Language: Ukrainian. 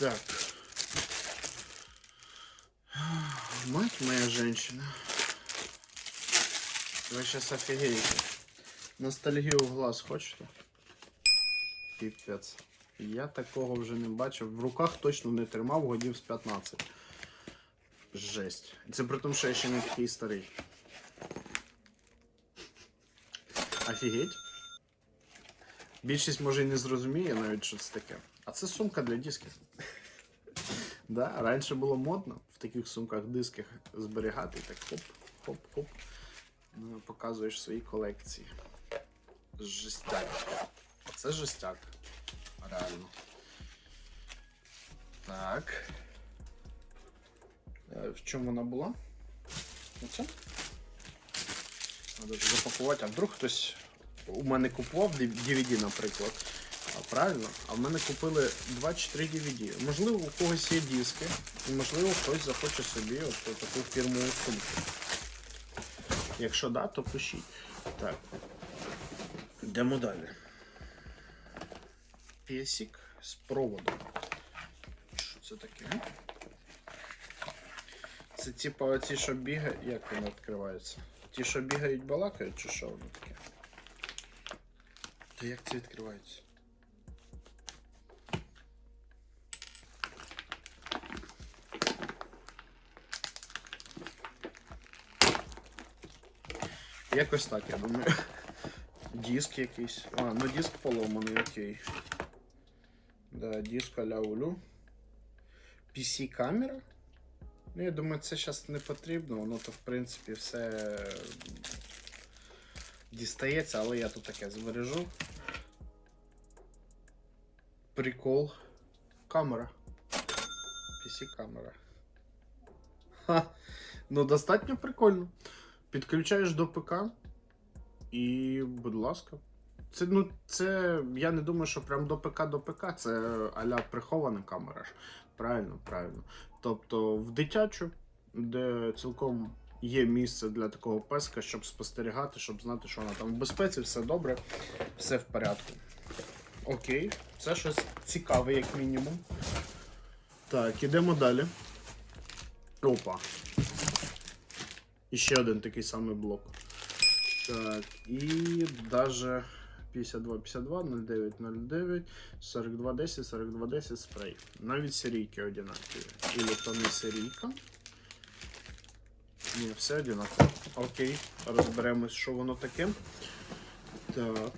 Так. Мать моя женщина. Ви сейчас офігієте. Ностальгію в глаз хочете? Піпець. Я такого вже не бачив. В руках точно не тримав годів з 15. Жесть. Це при тому, що я ще не такий старий. Офігеть. Більшість може і не зрозуміє навіть, що це таке. А це сумка для дисків. Да, раніше було модно в таких сумках дисках зберігати і так хоп, хоп, хоп. Ну, показуєш свої колекції. Жестяк. Оце жестяк. Реально. Так. Е, В чому вона була? Оце? Треба запакувати, а вдруг хтось у мене купував DVD, наприклад. Правильно? А в мене купили 2 чи 3 DVD. Можливо, у когось є диски, і можливо хтось захоче собі от таку фірмову сумку. Якщо да, то пишіть. Так. Йдемо далі. Песик з проводом. Що це таке? Це типа оці, що бігають. Як воно відкривається? Ті, що бігають, балакають, чи що воно таке? То як це відкривається? Якось так, я думаю. Диск якийсь. А, ну диск поломаний, окей. Да, диск а-ля улю. PC камера. Ну, я думаю, це зараз не потрібно, воно то в принципі все дістається, але я тут таке збережу. Прикол. Камера. PC камера. Ха. Ну, достатньо прикольно. Підключаєш до ПК і, будь ласка. Це, ну, це, я не думаю, що прям до ПК до ПК це аля прихована камера ж. Правильно, правильно. Тобто в дитячу, де цілком є місце для такого песка, щоб спостерігати, щоб знати, що вона там в безпеці, все добре, все в порядку. Окей, це щось цікаве, як мінімум. Так, ідемо далі. Опа. І ще один такий самий блок. Так, і даже 52, 52, 09, 09, 42, 10, 42, 10 спрей. Навіть серійки одинакові. Или то не серійка. Ні, все одинаково. Окей, розберемось, що воно таке. Так.